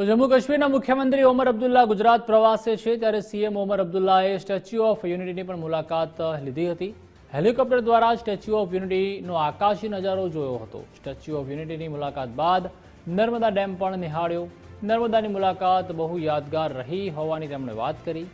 તો જમ્મુ કાશ્મીરના મુખ્યમંત્રી ઓમર અબ્દુલ્લા ગુજરાત પ્રવાસે છે ત્યારે સીએમ ઓમર અબ્દુલ્લાએ સ્ટેચ્યુ ઓફ યુનિટીની પણ મુલાકાત લીધી હતી. હેલિકોપ્ટર દ્વારા સ્ટેચ્યુ ઓફ યુનિટીનો આકાશી નજારો જોયો હતો. સ્ટેચ્યુ ઓફ યુનિટીની મુલાકાત બાદ નર્મદા ડેમ પણ નિહાળ્યો. નર્મદાની મુલાકાત બહુ યાદગાર રહી હોવાની તેમણે વાત કરી.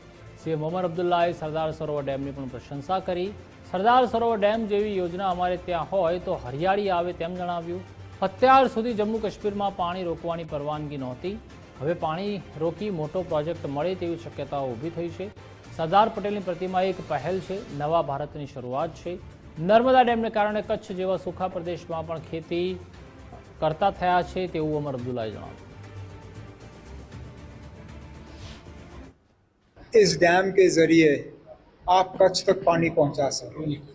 સીએમ ઓમર અબ્દુલ્લાએ સરદાર સરોવર ડેમની પણ પ્રશંસા કરી. સરદાર સરોવર ડેમ જેવી યોજના અમારે ત્યાં હોય તો હરિયાળી આવે તેમ જણાવ્યું. અત્યાર સુધી જમ્મુ કાશ્મીરમાં પાણી રોકવાની પરવાનગી નહોતી હવે પાણી રોકી મોટો પ્રોજેક્ટ મળે તેવી શક્યતાઓ ઊભી થઈ છે સરદાર પટેલની પ્રતિમા એક પહેલ છે નવા ભારતની શરૂઆત છે નર્મદા ડેમને કારણે કચ્છ જેવા સુખા પ્રદેશમાં પણ ખેતી કરતા થયા છે તેવું અમર અબ્દુલ્લાએ જણાવ્યું इस डैम के जरिए आप कच्छ तक पानी पहुंचा सकें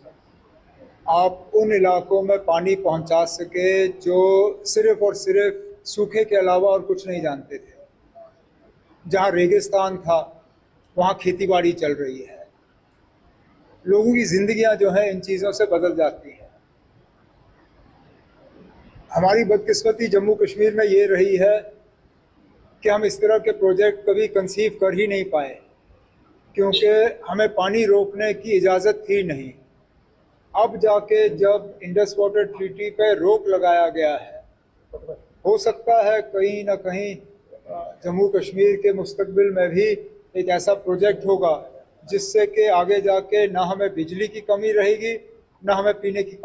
आप उन इलाकों में पानी पहुँचा सके जो सिर्फ़ और सिर्फ़ सूखे के अलावा और कुछ नहीं जानते थे। जहाँ रेगिस्तान था, वहाँ खेती बाड़ी चल रही है। लोगों की जिंदगियाँ जो है, इन चीज़ों से बदल जाती हैं। हमारी बदकिस्मती जम्मू कश्मीर में ये रही है कि हम इस तरह के प्रोजेक्ट कभी कंसीव कर ही नहीं पाए, क्योंकि हमें पानी रोकने की इजाज़त थी नहीं। अब जाके जब इंडस वाटर ट्रीटी पे रोक लगाया गया है हो सकता है कहीं ना कहीं अ, जम्मू कश्मीर के मुस्तकबिल में भी एक ऐसा प्रोजेक्ट होगा जिससे कि आगे जाके ना हमें बिजली की कमी रहेगी ना हमें पीने की पानी